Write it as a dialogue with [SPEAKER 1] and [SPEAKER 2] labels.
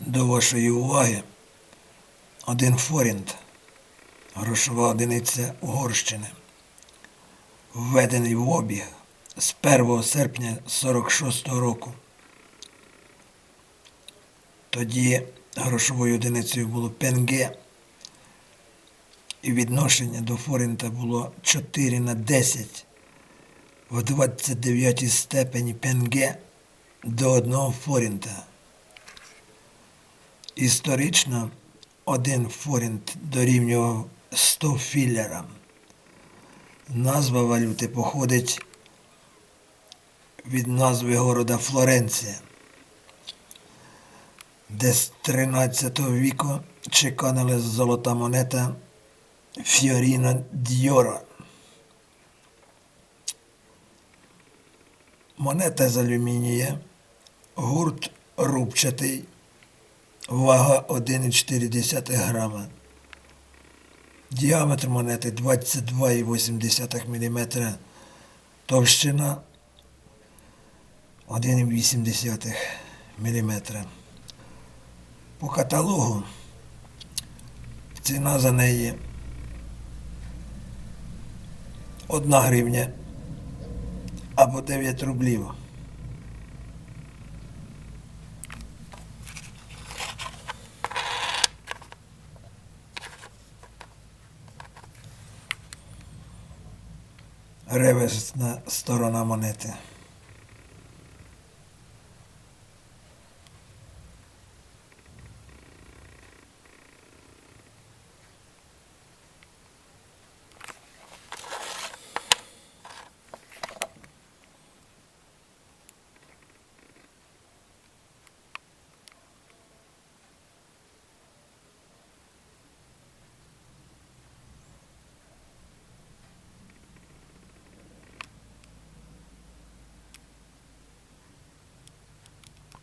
[SPEAKER 1] До вашої уваги один форінт, грошова одиниця Угорщини, введений в обіг з 1 серпня 46 року. Тоді грошовою одиницею було пенге, і відношення до форінта було 4 на 10 в 29 степені пенге до одного форінта. Історично один форінт дорівнював 100 філерам. Назва валюти походить від назви города Флоренція, де з 13 віку чеканила золота монета Фіоріна Дьора. Монета з алюмінія, гурт рубчатий, вага 1,4 грама. Діаметр монети 22,8 мм, товщина 1,8 мм. По каталогу ціна за неї 1 гривня або 9 рублів. Реверсна сторона монети.